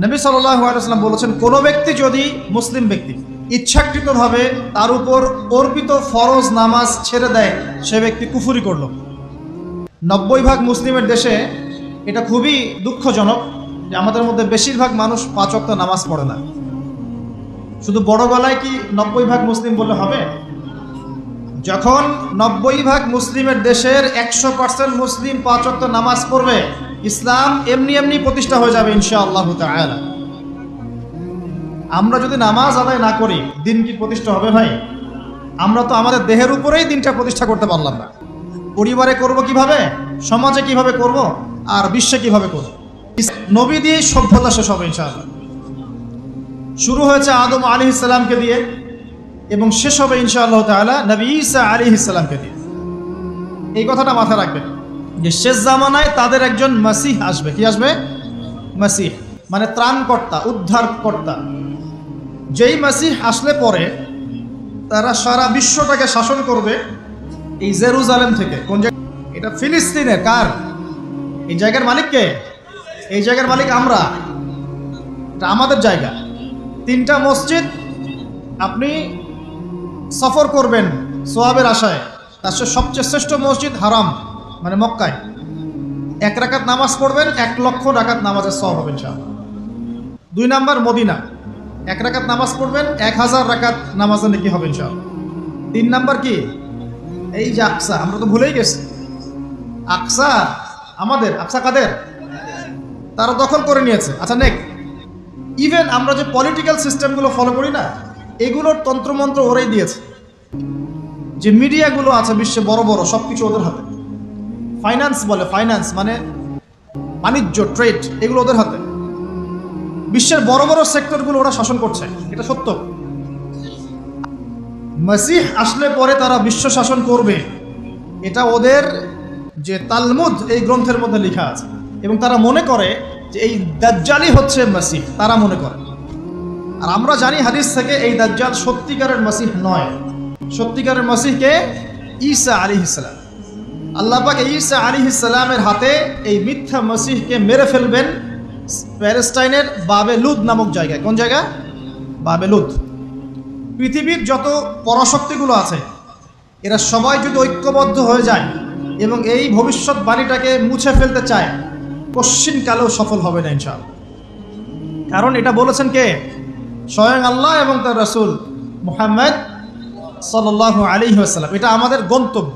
নবী সাল্লাম বলেছেন, কোনো ব্যক্তি যদি মুসলিম ব্যক্তি ইচ্ছাকৃতভাবে তার উপর অর্পিত ফরজ নামাজ ছেড়ে দেয়, সে ব্যক্তি কুফুরি করল। নব্বই ভাগ মুসলিমের দেশে এটা খুবই দুঃখজনক যে আমাদের মধ্যে বেশিরভাগ মানুষ পাঁচ ওয়াক্ত নামাজ পড়ে না। শুধু বড় গলায় কি নব্বই ভাগ মুসলিম বললে হবে? যখন নব্বই ভাগ মুসলিমের দেশের একশো পার্সেন্ট মুসলিম পাঁচ ওয়াক্ত নামাজ পড়বে ইসলাম এমনি এমনি প্রতিষ্ঠা হয়ে যাবে ইনশা আল্লাহ আমরা যদি নামাজ আদায় না করি, দিন কি প্রতিষ্ঠা হবে ভাই? আমরা তো আমাদের দেহের উপরেই দিনটা প্রতিষ্ঠা করতে পারলাম না। পরিবারে করব কীভাবে? সমাজে কীভাবে করব? আর বিশ্বে কীভাবে করব? নবী দিয়ে সভ্যতা শেষ হবে ইনশাআল্লাহ। শুরু হয়েছে আদম আলী ইসলামকে দিয়ে এবং শেষ হবে ইনশাআল্লাহ তাআলা নবী ঈসা আলী ইসলামকে দিয়ে। এই কথাটা মাথায় রাখবেন। যে শেষ জামানায় তাদের একজন মাসিহ আসবে। কি আসবে? মাসিহ। মানে ত্রাণকর্তা, উদ্ধারকর্তা। যেই মাসিহ আসলে পরে তারা সারা বিশ্বটাকে শাসন করবে এই জেরুজালেম থেকে। কোন জায়গা এটা ফিলিস্তিনের কার? এই জায়গার মালিক কে? এই জায়গার মালিক আমরা। এটা আমাদের জায়গা। তিনটা মসজিদ আপনি সফর করবেন সোয়াবের আশায়। তার সবচেয়ে শ্রেষ্ঠ মসজিদ হারাম। মানে মক্কায়। এক রাকাত নামাজ পড়বেন, এক লক্ষ রাকাত নামাজের সব হবেন ইনশাআল্লাহ। দুই নাম্বার, মদিনা। এক রাকাত নামাজ পড়বেন, এক হাজার রাকাত নামাজের নাকি হবেন ইনশাআল্লাহ। তিন নাম্বার কি? এই যে আকসা, আমরা তো ভুলেই গেছি। আকসা আমাদের, আকসা কাদের? তারা দখল করে নিয়েছে। আচ্ছা নেক। ইভেন আমরা যে পলিটিক্যাল সিস্টেমগুলো ফলো করি না, এগুলোর তন্ত্রমন্ত্র ওরাই দিয়েছে। যে মিডিয়াগুলো আছে বিশ্বে বড় বড় সব কিছু ওদের হাতে। ফাইন্যান্স বলে ফাইন্যান্স মানে বাণিজ্য ট্রেড এগুলো ওদের হাতে। বিশ্বের বড় বড় সেক্টরগুলো ওরা শাসন করছে, এটা সত্য। মসিহ আসলে পরে তারা বিশ্ব শাসন করবে। এটা ওদের যে তালমুদ, এই গ্রন্থের মধ্যে লেখা আছে। এবং তারা মনে করে যে এই দাজ্জালই হচ্ছে মসিহ, তারা মনে করে। আর আমরা জানি হাদিস থেকে এই দাজ্জাল সত্যিকারের মসিহ নয়। সত্যিকারের মসিহকে ঈসা আলী ইসলাম আল্লাহ পাক ঈসা আলী ইসলামের হাতে এই মিথ্যা মসিহকে মেরে ফেলবেন প্যালেস্টাইনের বাবেলুদ নামক জায়গায়। কোন জায়গা? বাবেলুদ পৃথিবীর যত পরাশক্তিগুলো আছে, এরা সবাই যদি ঐক্যবদ্ধ হয়ে যায় এবং এই ভবিষ্যৎ ভবিষ্যৎবাণীটাকে মুছে ফেলতে চায়, কশ্চিনকালেও সফল হবে না ইনশাআল্লাহ। কারণ এটা বলেছেন কে? স্বয়ং আল্লাহ এবং তার রসুল মোহাম্মদ সাল্লাহ আলী আসাল্লাম এটা আমাদের গন্তব্য।